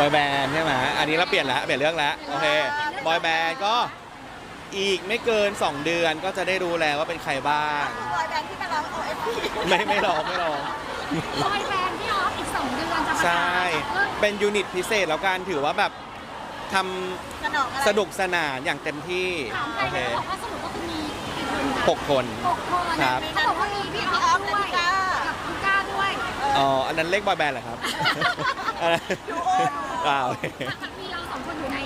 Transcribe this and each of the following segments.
บอยแบนด์ใช่ไหมอันนี้เราเปลี่ยนแล้วเปลี่ยนเรื่องแล้วโอเคบอยแบนด์ก็อีกไม่เกิน 2 เดือนก็จะได้รู้แล้วว่าเป็นใครบ้างคือบอยแบนด์ที่มาร้อง OST ไม่ไม่ลองไม่ลอง บอยแบนด์พี่ออฟอีก2เดือนจะประใช่กาศเริ่มเป็นยูนิตพิเศษแล้วกันถือว่าแบบทสนองอะไรำสนุกสนานอย่างเต็มที่ถามใครโอเคก็บอกว่าสรุปก็คือมีกี่คนคะหกคน หกคนครับ เขาบอกว่ามีพี่ออฟด้วยกับคุณก้าด้วย อ๋อ อันนั้นเลขบอยแบนด์เหรอครับอันนั้นดูโอ้ดูอ่าโอเคมีเราสองคนอยู่ใน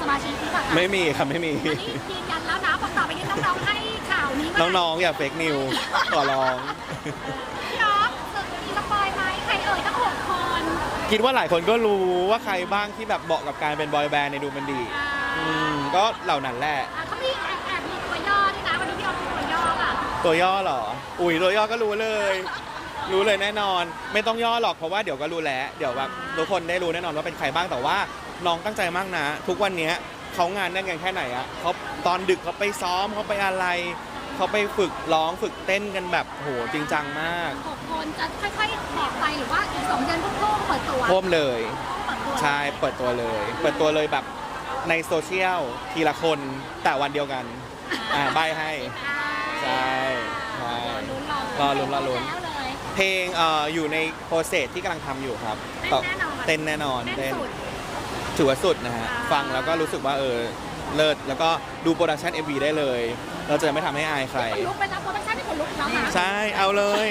สมาชิกที่แบบไม่มีครับไม่มี อันนี้ยืนยันแล้วนะบอกต่อไปนี้น้องๆให้ข่าวนี้มาน้องๆ อย่าเฟกนิวขอร้อง พี่ออฟสึกมีสปอยไหมใครเอ่ยตั้งหกคนคิดว่าหลายคนก็รู้ว่าใครบ้างที่แบบเหมาะกับการเป็นบอยแบนด์ในดูมันดี อ่าอืม ก็เหล่านั้นแหละ อ่าเขามีแอบแอบมีตัวย่อด้วยนะวันนี้พี่ออฟมีตัวย่ออะตัวย่อเหรอ อุ้ยตัวย่อก็รู้เลย รู้เลยแน่นอน ไม่ต้องย่อหรอกเพราะว่าเดี๋ยวก็รู้แล้วเดี๋ยวแบบทุกคนได้รู้แน่นอนว่าเป็นใครบ้างแต่ว่าน้องตั้งใจมากนะ ทุกวันเนี้ยเขางานแน่นกันแค่ไหนอะเขาตอนดึกเขาไปซ้อมเขาไปอะไรเขาไปฝึกร้องฝึกเต้นกันแบบโหจริงจังมากหกคนจะค่อยๆบอกไปหรือว่าอีกสองเดือนพุ่งๆเปิดตัวโพ่มเลยเปิดตัวใช่เปิดตัวเลย เปิดตัวเลยแบบในโซเชียลทีละคนแต่วันเดียวกันอ่าใบให้อ่าใช่ใช่รอลุ้นรอลุ้นรอลุ้น แล้วเลย เพลงเอ่ออยู่ในโปรเซสที่กำลังทำอยู่ครับเต้นแน่นอน เต้นแน่นอนแน่นเต้นสุด ถือว่าสุดนะฮะ อ่า ฟังแล้วก็รู้สึกว่าเออเลิศแล้วก็ดูโปรดักชัน MV ได้เลย เราจะไม่ทำให้อายใคร คนลุกไปนะโปรดักชั่นที่คนลุกแล้วนะใช่ เอาเลย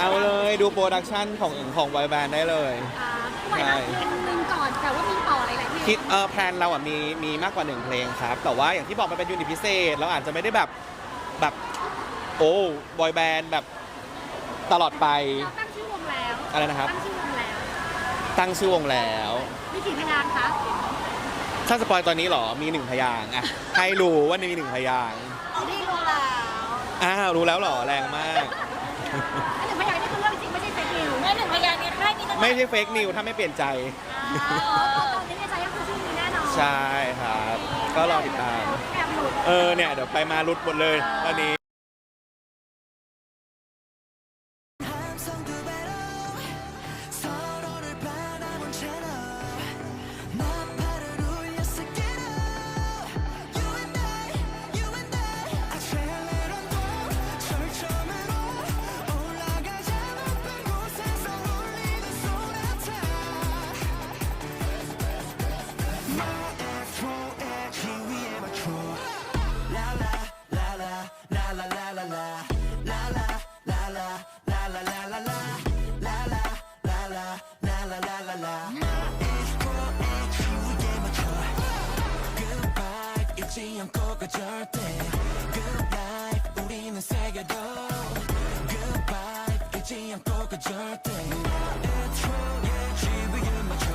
เอาเลยดูโปรดักชันของของบอยแบนด์ได้เลย อ่าปล่อยมาเพลงหนึ่งก่อน แต่ว่ามีต่อหลายๆเพลงคิดเออแพลนเราอะมีมีมากกว่าหนึ่งเพลงครับ แต่ว่าอย่างที่บอกมันเป็นยูนิตพิเศษ เราอาจจะไม่ได้แบบแบบโอ้บอยแบนด์แบบ ตลอดไปเราตั้งชื่อวงแล้วอะไรนะครับ ตั้งชื่อวงแล้วตั้งชื่อวงแล้ว มีกี่พยางค์คะถ้าสปอยตอนนี้เหรอ มีหนึ่งพยางค์อะให้รู้ว่ามีหนึ่งพยางค์นี่รู้แล้วอ้าวรู้แล้วเหรอแรงมาก อันหนึ่งพยางค์นี่คือเรื่องจริงไม่ใช่เฟซนิวแม่หนึ่งพยานนี้ค่ายมีตั้งไม่ใช่เฟกนิวถ้าไม่เปลี่ยนใจตอนนี้ในใจก็คือชื่อนี้แน่นอนใช่ครับ ก็รอติดตาม แอบหลุด เออเนี่ย เดี๋ยวไปมารุดหมดเลยตอนนี้ 잊지 않고 가 절대 Good life 우리는 새겨도 Good vibe 잊지 않고 가 절대 나의 프로의 지위에 맞춰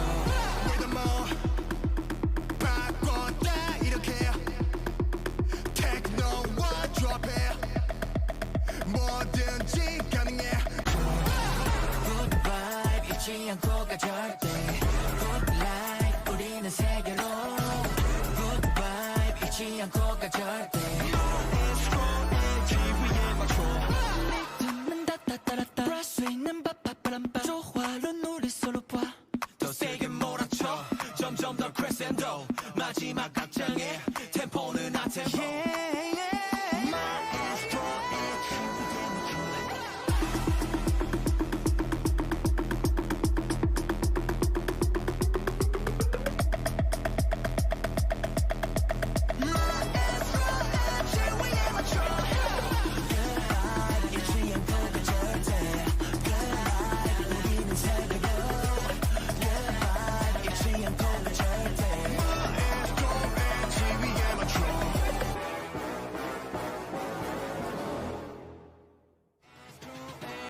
Rhythm on 바꿨다 이렇게 테크노와 드롭해 뭐든지 가능해 Good vibe 잊지 않고 가 절대 세게 몰아쳐. 점점 더 크레센도 마지막 악장에